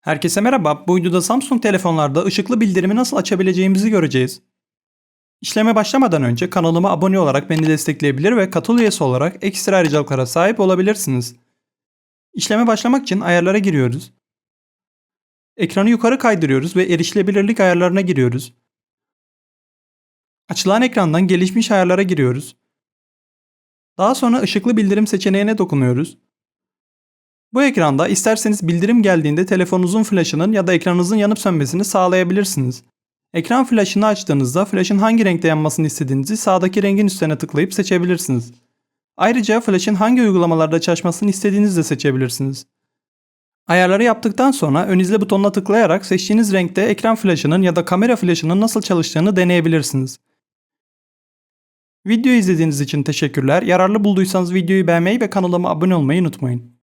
Herkese merhaba. Bu videoda Samsung telefonlarda ışıklı bildirimi nasıl açabileceğimizi göreceğiz. İşleme başlamadan önce kanalıma abone olarak beni destekleyebilir ve katıl üyesi olarak ekstra ayrıcalıklara sahip olabilirsiniz. İşleme başlamak için ayarlara giriyoruz. Ekranı yukarı kaydırıyoruz ve erişilebilirlik ayarlarına giriyoruz. Açılan ekrandan gelişmiş ayarlara giriyoruz. Daha sonra ışıklı bildirim seçeneğine dokunuyoruz. Bu ekranda isterseniz bildirim geldiğinde telefonunuzun flaşının ya da ekranınızın yanıp sönmesini sağlayabilirsiniz. Ekran flaşını açtığınızda flaşın hangi renkte yanmasını istediğinizi sağdaki rengin üstüne tıklayıp seçebilirsiniz. Ayrıca flaşın hangi uygulamalarda çalışmasını istediğinizi de seçebilirsiniz. Ayarları yaptıktan sonra ön izle butonuna tıklayarak seçtiğiniz renkte ekran flaşının ya da kamera flaşının nasıl çalıştığını deneyebilirsiniz. Video izlediğiniz için teşekkürler. Yararlı bulduysanız videoyu beğenmeyi ve kanalıma abone olmayı unutmayın.